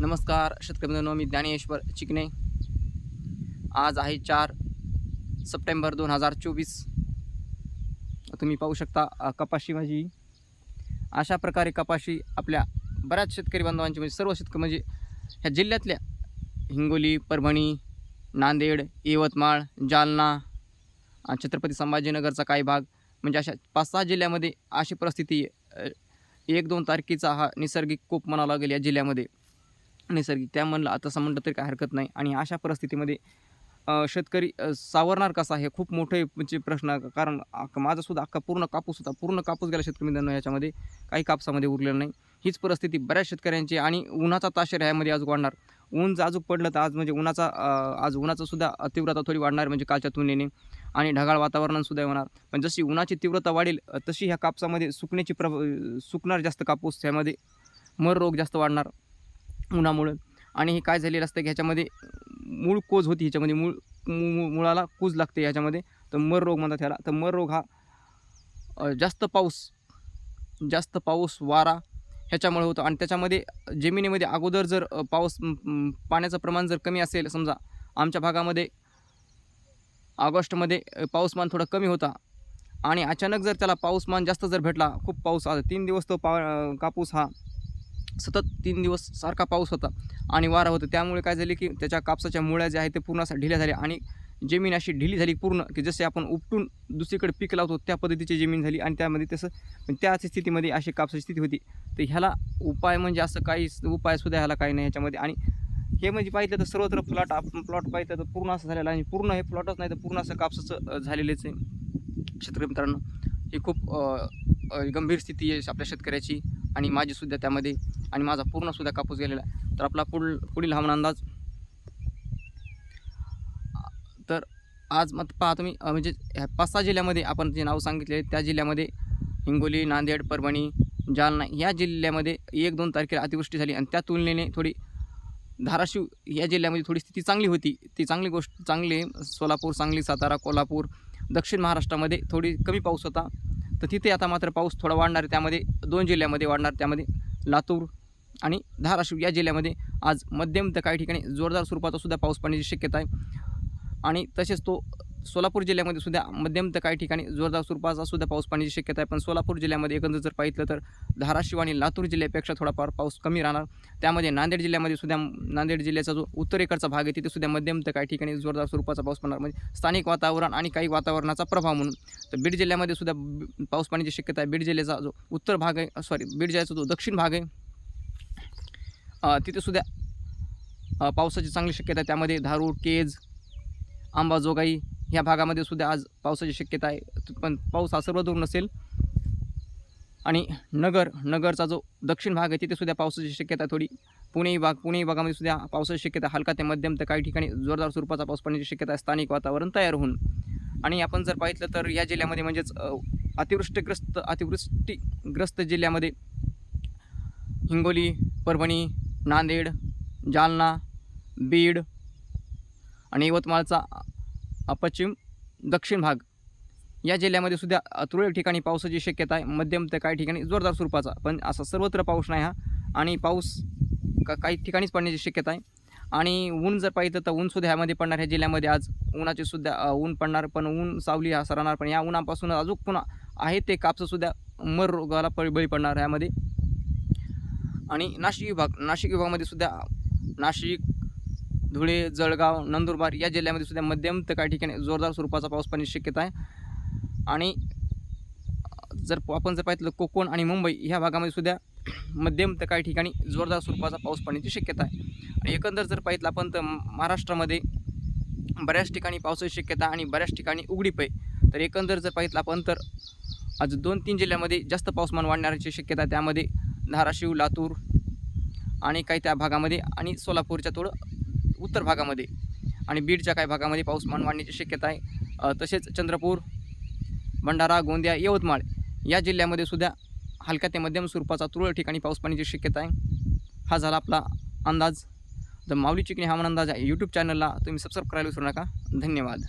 नमस्कार शेतकरी मित्रांनो मी ज्ञानेश्वर चिकणे आज आहे चार सप्टेंबर दोन हजार चोवीस. तुम्ही पाहू शकता कपाशी भाजी. अशा प्रकारे कपाशी आपल्या बऱ्याच शेतकरी बांधवांची म्हणजे सर्व शेतकरी म्हणजे ह्या जिल्ह्यातल्या हिंगोली परभणी नांदेड यवतमाळ जालना छत्रपती संभाजीनगरचा काही भाग म्हणजे अशा पाच सहा जिल्ह्यामध्ये अशी परिस्थिती एक दोन तारखेचा हा निसर्गिक कोप म्हणावा लागेल या जिल्ह्यामध्ये. नैसर्गिक त्या म्हणलं आता म्हणलं तरी काय हरकत नाही. आणि अशा परिस्थितीमध्ये शेतकरी सावरणार कसा हे खूप मोठे म्हणजे प्रश्न कारण अख्खा माझासुद्धा अख्खा पूर्ण कापूस होता. पूर्ण कापूस गेला शेतकरी मित्रांनो याच्यामध्ये काही कापसामध्ये उरलेलं नाही. हीच परिस्थिती बऱ्याच शेतकऱ्यांची आणि उन्हाचा ताशेर ह्यामध्ये आज वाढणार. ऊन जर अजून पडलं तर आज म्हणजे उन्हाचा आज उन्हाचासुद्धा तीव्रता थोडी वाढणार म्हणजे कालच्या तुलनेने. आणि ढगाळ वातावरणसुद्धा होणार. पण जशी उन्हाची तीव्रता वाढेल तशी ह्या कापसामध्ये सुकण्याची प्र सुकणार जास्त कापूस. ह्यामध्ये मर रोग जास्त वाढणार. उन्हामुळं. आणि हे काय झालेलं असतं की ह्याच्यामध्ये मूळ कोज होती ह्याच्यामध्ये. मूळ मु- मु- मुळाला कूज लागते ह्याच्यामध्ये. तर मर रोग म्हणतात ह्याला. तर मर रोग हा जास्त पाऊस जास्त पाऊस वारा ह्याच्यामुळे होतो. आणि त्याच्यामध्ये जमिनीमध्ये अगोदर जर पाऊस पाण्याचं प्रमाण जर कमी असेल समजा आमच्या भागामध्ये ऑगस्टमध्ये पाऊसमान थोडं कमी होता. आणि अचानक जर त्याला पाऊसमान जास्त जर भेटला खूप पाऊस आला. तीन दिवस तो पा कापूस हा सतत तीन दिवस सारखा पाऊस होता आणि वारा होता. त्यामुळे काय झाले की त्याच्या कापसाच्या मुळ्या ज्या आहेत ते पूर्ण असा ढिल्या झाल्या आणि जमीन अशी ढिली झाली पूर्ण की जसे आपण उपटून दुसरीकडे पीक लावतो त्या पद्धतीची जमीन झाली आणि त्यामध्ये तसं पण त्याच स्थितीमध्ये अशी कापसाची स्थिती होती. तर ह्याला उपाय म्हणजे असं काही उपायसुद्धा ह्याला काही नाही ह्याच्यामध्ये आणि हे म्हणजे पाहिलं तर सर्वत्र प्लॉट आपण प्लॉट पाहिलं तर पूर्ण असं झालेलं आणि पूर्ण हे प्लॉटच नाही तर पूर्ण असं कापसाचं झालेलेच आहे. शेतकरी मित्रांनो ही खूप गंभीर स्थिती आहे आपल्या शेतकऱ्याची. आणि माझीसुद्धा त्यामध्ये आणि माझा पूर्णसुद्धा कापूस गेलेला आहे. तर आपला पुढ पुढील हवामान अंदाज? तर आज मग पहा तुम्ही म्हणजे ह्या पाच सहा जिल्ह्यामध्ये आपण जे नाव सांगितले त्या जिल्ह्यामध्ये हिंगोली नांदेड परभणी जालना या जिल्ह्यामध्ये एक दोन तारखेला अतिवृष्टी झाली आणि त्या तुलनेने थोडी धाराशिव या जिल्ह्यामध्ये थोडी स्थिती चांगली होती. ती चांगली गोष्ट चांगली आहे. सोलापूर सांगली सातारा कोल्हापूर दक्षिण महाराष्ट्रामध्ये थोडी कमी पाऊस होता. तर तिथे आता मात्र पाऊस थोडा वाढणार आहे. त्यामध्ये दोन जिल्ह्यामध्ये वाढणार. त्यामध्ये लातूर आणि धाराशिव या जिल्ह्यामध्ये आज मध्यम तर काही ठिकाणी जोरदार स्वरूपाचा सुद्धा पाऊस पडण्याची शक्यता आहे. आणि तसेच तो सोलापूर जिल्ह्यामध्ये सुद्धा मध्यम तर काही ठिकाणी जोरदार स्वरूपाचा सुद्धा पाऊस पाण्याची शक्यता आहे. पण सोलापूर जिल्ह्यामध्ये एकंदर जर पाहिलं तर धाराशिव आणि लातूर जिल्ह्यापेक्षा थोडाफार पाऊस कमी राहणार. त्यामध्ये नांदेड जिल्ह्यामध्ये सुद्धा नांदेड जिल्ह्याचा जो उत्तरेकडचा भाग आहे तिथे सुद्धा मध्यम तर काही ठिकाणी जोरदार स्वरूपाचा पाऊस पडणार. म्हणजे स्थानिक वातावरण आणि काही वातावरणाचा प्रभाव म्हणून. तर बीड जिल्ह्यामध्ये सुद्धा पाऊस पाण्याची शक्यता आहे. बीड जिल्ह्याचा जो उत्तर भाग आहे सॉरी बीड जिल्ह्याचा जो दक्षिण भाग आहे तिथे सुद्धा पावसाची चांगली शक्यता आहे. त्यामध्ये धारूर केज आंबाजोगाई ह्या भागामध्ये सुद्धा आज पावसाची शक्यता आहे. पण पाऊस हा सर्वदूर नसेल आणि नगर नगरचा जो दक्षिण भाग आहे तिथे सुद्धा पावसाची शक्यता थोडी. पुणे विभाग पुणे विभागामध्ये सुद्धा पावसाची शक्यता हलका ते मध्यम तर काही ठिकाणी जोरदार स्वरूपाचा पाऊस पडण्याची शक्यता आहे स्थानिक वातावरण तयार होऊन. आणि आपण जर पाहिलं तर या जिल्ह्यामध्ये म्हणजेच अतिवृष्टीग्रस्त अतिवृष्टीग्रस्त जिल्ह्यामध्ये हिंगोली परभणी नांदेड जालना बीड आणि यवतमाळचा पश्चिम दक्षिण भाग. या जिल्ह्यामध्ये सुद्धा तुरळक ठिकाणी पावसाची शक्यता आहे. मध्यम तर काही ठिकाणी जोरदार स्वरूपाचा. पण असा सर्वत्र पाऊस नाही हा. आणि पाऊस का काही ठिकाणीच पडण्याची शक्यता आहे. आणि ऊन जर पाहिलं तर ऊनसुद्धा ह्यामध्ये पडणार. ह्या जिल्ह्यामध्ये आज उन्हाचे सुद्धा ऊन पडणार. पण ऊन सावली हा सरणार. पण या उन्हापासून अजून पुन्हा आहे ते कापसंसुद्धा मर रोगाला पळ बळी पडणार ह्यामध्ये. आणि नाशिक विभाग नाशिक विभागामध्ये सुद्धा नाशिक धुळे जळगाव नंदुरबार या जिल्ह्यामध्ये सुद्धा मध्यम तर काही ठिकाणी जोरदार स्वरूपाचा पाऊस पडण्याची शक्यता आहे. आणि जर आपण जर पाहिलं कोकण आणि मुंबई ह्या भागामध्ये सुद्धा मध्यम तर काही ठिकाणी जोरदार स्वरूपाचा पाऊस पडण्याची शक्यता आहे. आणि एकंदर जर पाहिलं आपण तर महाराष्ट्रामध्ये बऱ्याच ठिकाणी पावसाची शक्यता आणि बऱ्याच ठिकाणी उघडीप आहे तर एकंदर जर पाहिलं आपण तर आज दोन तीन जिल्ह्यामध्ये जास्त पाऊसमान वाढण्याची शक्यता त्यामध्ये धाराशिव लातूर आणि काही त्या भागामध्ये आणि सोलापूरच्या थोडं उत्तर भागामध्ये आणि बीडच्या काही भागामध्ये पाऊसमान वाढण्याची शक्यता आहे. तसेच चंद्रपूर भंडारा गोंदिया यवतमाळ या जिल्ह्यामध्ये सुद्धा हलक्या ते मध्यम स्वरूपाचा तुरळ ठिकाणी पाऊस पाण्याची शक्यता आहे. हा झाला आपला अंदाज. द माऊली चिकणी हवामान अंदाज आहे. यूट्यूब चॅनलला तुम्ही सबस्क्राईब करायला विसरू नका. धन्यवाद.